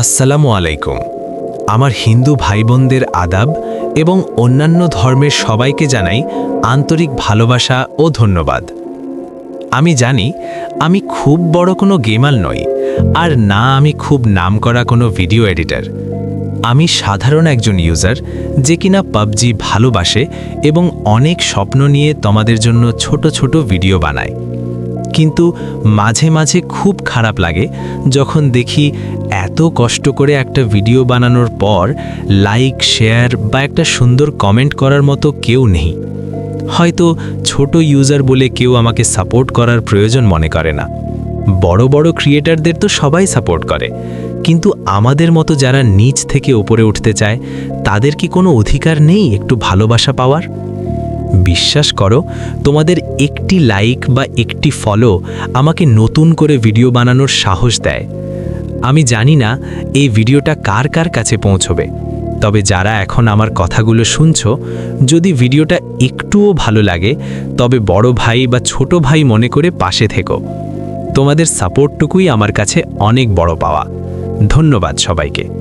আসসালামু আলাইকুম। আমার হিন্দু ভাই বোনদের আদাব এবং অন্যান্য ধর্মের সবাইকে জানাই আন্তরিক ভালোবাসা ও ধন্যবাদ। আমি জানি আমি খুব বড় কোনো গেমাল নই, আর না আমি খুব নাম করা কোনো ভিডিও এডিটর। আমি সাধারণ একজন ইউজার যে কিনা পাবজি ভালোবাসে এবং অনেক স্বপ্ন নিয়ে তোমাদের জন্য ছোট ছোট ভিডিও বানায়। কিন্তু মাঝে মাঝে খুব খারাপ লাগে যখন দেখি এত কষ্ট করে একটা ভিডিও বানানোর পর লাইক, শেয়ার বা একটা সুন্দর কমেন্ট করার মতো কেউ নেই। হয়তো ছোট ইউজার বলে কেউ আমাকে সাপোর্ট করার প্রয়োজন মনে করে না। বড় বড় ক্রিয়েটারদের তো সবাই সাপোর্ট করে। কিন্তু আমাদের মতো যারা নিচ থেকে ওপরে উঠতে চায়, তাদের কি কোনো অধিকার নেই একটু ভালোবাসা পাওয়ার? বিশ্বাস করো, তোমাদের একটি লাইক বা একটি ফলো আমাকে নতুন করে ভিডিও বানানোর সাহস দেয়। আমি জানি না এই ভিডিওটা কার কার কাছে পৌঁছবে। তবে যারা এখন আমার কথাগুলো শুনছ, যদি ভিডিওটা একটুও ভালো লাগে, তবে বড় ভাই বা ছোট ভাই মনে করে পাশে থেকো। তোমাদের সাপোর্টটুকুই আমার কাছে অনেক বড় পাওয়া। ধন্যবাদ সবাইকে।